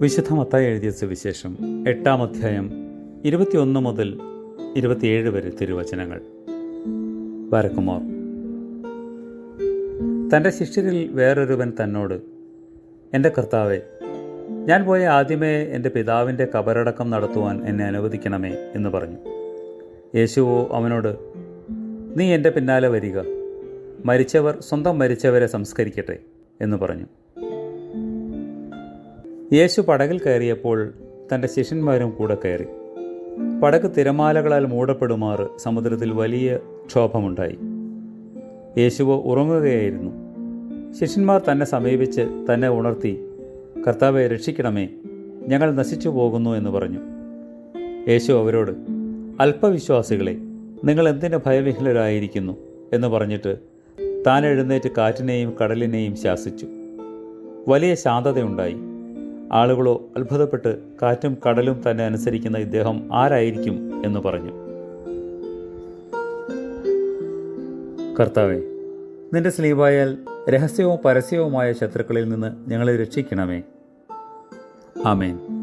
വിശുദ്ധ മത്തായി എഴുതിയ സുവിശേഷം എട്ടാം അധ്യായം ഇരുപത്തിയൊന്ന് മുതൽ ഇരുപത്തിയേഴ് വരെ തിരുവചനങ്ങൾ. വരക്കുമോർ തന്റെ ശിഷ്യരിൽ വേറൊരുവൻ തന്നോട് എന്റെ കർത്താവെ ഞാൻ പോയ ആദ്യമേ എന്റെ പിതാവിന്റെ കബറടക്കം നടത്തുവാൻ എന്നെ അനുവദിക്കണമേ എന്ന് പറഞ്ഞു. യേശുവോ അവനോട് നീ എന്റെ പിന്നാലെ വരിക മരിച്ചവർ സ്വന്തം മരിച്ചവരെ സംസ്കരിക്കട്ടെ എന്ന് പറഞ്ഞു. യേശു പടകിൽ കയറിയപ്പോൾ തന്റെ ശിഷ്യന്മാരും കൂടെ കയറി. പടക്ക് തിരമാലകളാൽ മൂടപ്പെടുമാർ സമുദ്രത്തിൽ വലിയ ക്ഷോഭമുണ്ടായി. യേശുവോ ഉറങ്ങുകയായിരുന്നു. ശിഷ്യന്മാർ തന്നെ സമീപിച്ച് തന്നെ ഉണർത്തി കർത്താവെ രക്ഷിക്കണമേ ഞങ്ങൾ നശിച്ചു പോകുന്നു എന്ന് പറഞ്ഞു. യേശു അവരോട് അല്പവിശ്വാസികളെ നിങ്ങൾ എന്തിന് ഭയവിഹ്ലരായിരിക്കുന്നു എന്ന് പറഞ്ഞിട്ട് താൻ എഴുന്നേറ്റ് കാറ്റിനെയും കടലിനെയും ശാസിച്ചു. വലിയ ശാന്തതയുണ്ടായി. ആളുകളോ അത്ഭുതപ്പെട്ട് കാറ്റും കടലും തന്നെ അനുസരിക്കുന്ന ഇദ്ദേഹം ആരായിരിക്കും എന്ന് പറഞ്ഞു. കർത്താവെ നിന്റെ സ്ലീവായാൽ രഹസ്യവും പരസ്യവുമായ ശത്രുക്കളിൽ നിന്ന് ഞങ്ങളെ രക്ഷിക്കണമേ. ആമേൻ.